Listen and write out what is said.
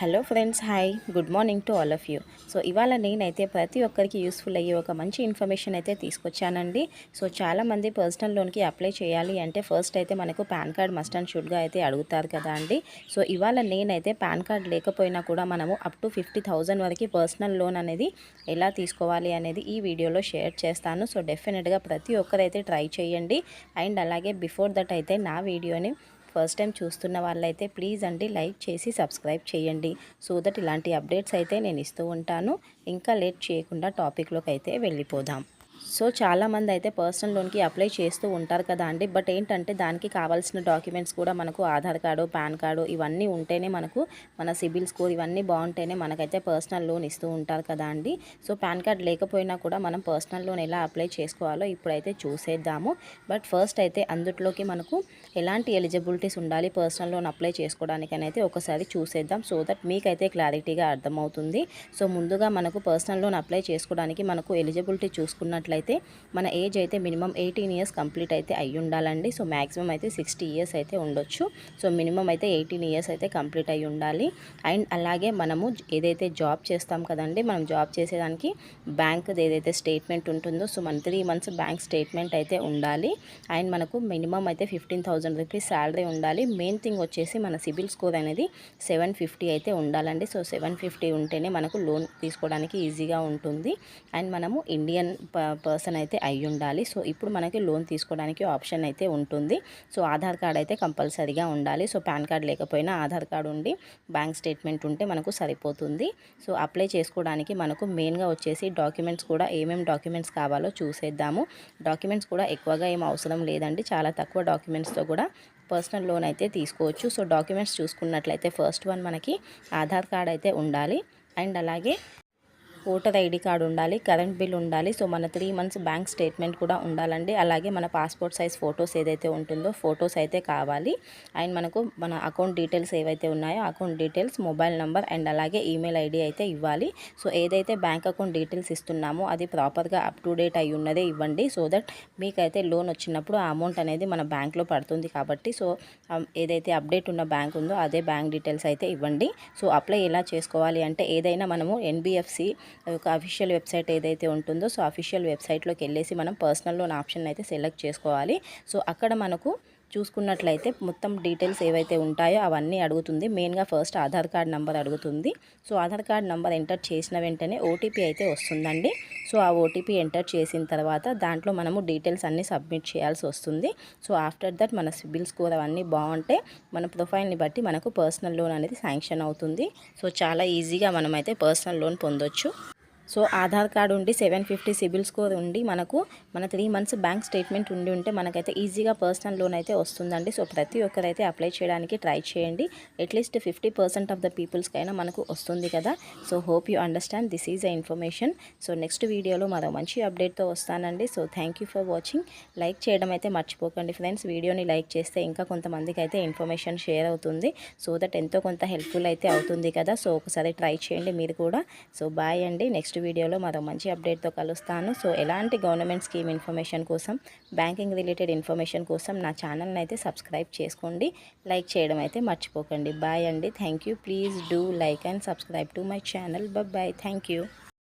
Hello friends hi. Good morning to all of you. So ఇవాళ నేనైతే ప్రతి ఒక్కరికి యూస్ఫుల్ అయ్యే ఒక మంచి ఇన్ఫర్మేషన్ అయితే తీసుకొచ్చానండి. సో చాలామంది పర్సనల్ లోన్కి అప్లై చేయాలి అంటే ఫస్ట్ అయితే మనకు పాన్ కార్డ్ మస్ట్ అండ్ షుడ్గా అయితే అడుగుతారు కదా అండి. సో ఇవాళ నేనైతే పాన్ కార్డ్ లేకపోయినా కూడా మనము అప్ టు ఫిఫ్టీ థౌజండ్ వరకు పర్సనల్ లోన్ అనేది ఎలా తీసుకోవాలి అనేది ఈ వీడియోలో షేర్ చేస్తాను. సో డెఫినెట్గా ప్రతి ఒక్కరైతే ట్రై చేయండి. అండ్ అలాగే బిఫోర్ దట్ అయితే నా వీడియోని ఫస్ట్ టైం చూస్తున్న వాళ్ళైతే ప్లీజ్ అండి లైక్ చేసి సబ్స్క్రైబ్ చేయండి. సో దట్ ఇలాంటి అప్డేట్స్ అయితే నేను ఇస్తూ ఉంటాను. ఇంకా లేట్ చేయకుండా టాపిక్లోకి అయితే వెళ్ళిపోదాం. సో చాలామంది అయితే పర్సనల్ లోన్కి అప్లై చేస్తూ ఉంటారు కదా అండి. బట్ ఏంటంటే దానికి కావాల్సిన డాక్యుమెంట్స్ కూడా మనకు ఆధార్ కార్డు పాన్ కార్డు ఇవన్నీ ఉంటేనే మనకు మన సిబిల్ స్కోర్ ఇవన్నీ బాగుంటేనే మనకైతే పర్సనల్ లోన్ ఇస్తూ ఉంటారు కదా అండి. సో పాన్ కార్డ్ లేకపోయినా కూడా మనం పర్సనల్ లోన్ ఎలా అప్లై చేసుకోవాలో ఇప్పుడైతే చూసేద్దాము. బట్ ఫస్ట్ అయితే అందుట్లోకి మనకు ఎలాంటి ఎలిజిబిలిటీస్ ఉండాలి పర్సనల్ లోన్ అప్లై చేసుకోవడానికని అయితే ఒకసారి చూసేద్దాం. సో దట్ మీకైతే క్లారిటీగా అర్థమవుతుంది. సో ముందుగా మనకు పర్సనల్ లోన్ అప్లై చేసుకోవడానికి మనకు ఎలిజిబిలిటీ చూసుకున్నట్లయితే అయితే మన ఏజ్ అయితే మినిమం ఎయిటీన్ ఇయర్స్ కంప్లీట్ అయితే అయ్యి ఉండాలండి. సో మ్యాక్సిమం అయితే సిక్స్టీ ఇయర్స్ అయితే ఉండొచ్చు. సో మినిమం అయితే ఎయిటీన్ ఇయర్స్ అయితే కంప్లీట్ అయ్యి ఉండాలి. అండ్ అలాగే మనము ఏదైతే జాబ్ చేస్తాం కదండి మనం జాబ్ చేసేదానికి బ్యాంక్ది ఏదైతే స్టేట్మెంట్ ఉంటుందో సో మన త్రీ మంత్స్ బ్యాంక్ స్టేట్మెంట్ అయితే ఉండాలి. అండ్ మనకు మినిమం అయితే ఫిఫ్టీన్ థౌజండ్ రూపీస్ శాలరీ ఉండాలి. మెయిన్ థింగ్ వచ్చేసి మన సిబిల్ స్కోర్ అనేది సెవెన్ ఫిఫ్టీ అయితే ఉండాలండి. సో సెవెన్ ఫిఫ్టీ ఉంటేనే మనకు లోన్ తీసుకోవడానికి ఈజీగా ఉంటుంది. అండ్ మనము ఇండియన్ పర్సన్ అయితే అయి ఉండాలి. సో ఇప్పుడు మనకి లోన్ తీసుకోవడానికి ఆప్షన్ అయితే ఉంటుంది. సో ఆధార్ కార్డ్ అయితే కంపల్సరీగా ఉండాలి. సో పాన్ కార్డ్ లేకపోయినా ఆధార్ కార్డు ఉండి బ్యాంక్ స్టేట్మెంట్ ఉంటే మనకు సరిపోతుంది. సో అప్లై చేసుకోవడానికి మనకు మెయిన్గా వచ్చేసి డాక్యుమెంట్స్ కూడా ఏమేమి డాక్యుమెంట్స్ కావాలో చూసేద్దాము. డాక్యుమెంట్స్ కూడా ఎక్కువగా ఏం అవసరం లేదండి. చాలా తక్కువ డాక్యుమెంట్స్తో కూడా పర్సనల్ లోన్ అయితే తీసుకోవచ్చు. సో డాక్యుమెంట్స్ చూసుకున్నట్లయితే ఫస్ట్ వన్ మనకి ఆధార్ కార్డ్ అయితే ఉండాలి. అండ్ అలాగే ఓటర్ ఐడి కార్డు ఉండాలి కరెంట్ బిల్ ఉండాలి. సో మన త్రీ మంత్స్ బ్యాంక్ స్టేట్మెంట్ కూడా ఉండాలండి. అలాగే మన పాస్పోర్ట్ సైజ్ ఫొటోస్ ఏదైతే ఉంటుందో ఫొటోస్ అయితే కావాలి. అండ్ మనకు మన అకౌంట్ డీటెయిల్స్ ఏవైతే ఉన్నాయో account details mobile number and అలాగే ఈమెయిల్ ఐడి అయితే ఇవ్వాలి. సో ఏదైతే బ్యాంక్ అకౌంట్ డీటెయిల్స్ ఇస్తున్నామో అది ప్రాపర్గా అప్ టు డేట్ అయి ఉన్నదే ఇవ్వండి. సో దట్ మీకైతే లోన్ వచ్చినప్పుడు ఆ అమౌంట్ అనేది మన బ్యాంక్లో పడుతుంది కాబట్టి సో ఏదైతే అప్డేట్ ఉన్న బ్యాంక్ ఉందో అదే బ్యాంక్ డీటెయిల్స్ అయితే ఇవ్వండి. సో అప్లై ఎలా చేసుకోవాలి అంటే ఏదైనా మనము ఎన్బిఎఫ్సి ఒక అఫీషియల్ వెబ్సైట్ ఏదైతే ఉంటుందో సో అఫీషియల్ వెబ్సైట్లోకి వెళ్ళేసి మనం పర్సనల్ లోన్ ఆప్షన్ అయితే సెలెక్ట్ చేసుకోవాలి. సో అక్కడ మనకు చూసుకున్నట్లయితే మొత్తం డీటెయిల్స్ ఏవైతే ఉంటాయో అవన్నీ అడుగుతుంది. మెయిన్గా ఫస్ట్ ఆధార్ కార్డ్ నెంబర్ అడుగుతుంది. So Aadhaar card number enter చేసిన వెంటనే ఓటీపీ అయితే వస్తుందండి. సో ఆ ఓటీపీ ఎంటర్ చేసిన తర్వాత దాంట్లో మనము డీటెయిల్స్ అన్నీ సబ్మిట్ చేయాల్సి వస్తుంది. సో ఆఫ్టర్ దట్ మన సిబిల్ స్కోర్ అవన్నీ బాగుంటే మన ప్రొఫైల్ని బట్టి మనకు పర్సనల్ లోన్ అనేది శాంక్షన్ అవుతుంది. సో చాలా ఈజీగా మనమైతే పర్సనల్ లోన్ పొందొచ్చు. సో ఆధార్ కార్డు ఉండి సెవెన్ ఫిఫ్టీ సిబిల్ స్కోర్ ఉండి మనకు మన త్రీ మంత్స్ బ్యాంక్ స్టేట్మెంట్ ఉండి ఉంటే మనకైతే ఈజీగా పర్సనల్ లోన్ అయితే వస్తుందండి. సో ప్రతి ఒక్కరైతే అప్లై చేయడానికి ట్రై చేయండి. At least fifty percent of the పీపుల్స్కైనా మనకు వస్తుంది కదా. So hope you understand this is a information. So next వీడియోలో మరో మంచి అప్డేట్తో వస్తానండి. So thank for watching. Like చేయడం అయితే మర్చిపోకండి ఫ్రెండ్స్. వీడియోని లైక్ చేస్తే ఇంకా కొంతమందికి అయితే ఇన్ఫర్మేషన్ షేర్ అవుతుంది. సో దట్ ఎంతో కొంత హెల్ప్ఫుల్ అయితే అవుతుంది కదా. సో ఒకసారి ట్రై చేయండి మీరు కూడా. సో బాయ్ అండి. నెక్స్ట్ వీడియోలో మరో మంచి అప్డేట్తో కలుస్తాను. సో ఎలాంటి గవర్నమెంట్ స్కీమ్ ఇన్ఫర్మేషన్ కోసం బ్యాంకింగ్ రిలేటెడ్ ఇన్ఫర్మేషన్ కోసం నా ఛానల్ని అయితే సబ్స్క్రైబ్ చేసుకోండి. లైక్ చేయడం అయితే మర్చిపోకండి. బాయ్ అండి. Thank you. Please do like and subscribe to my channel. Bye thank you.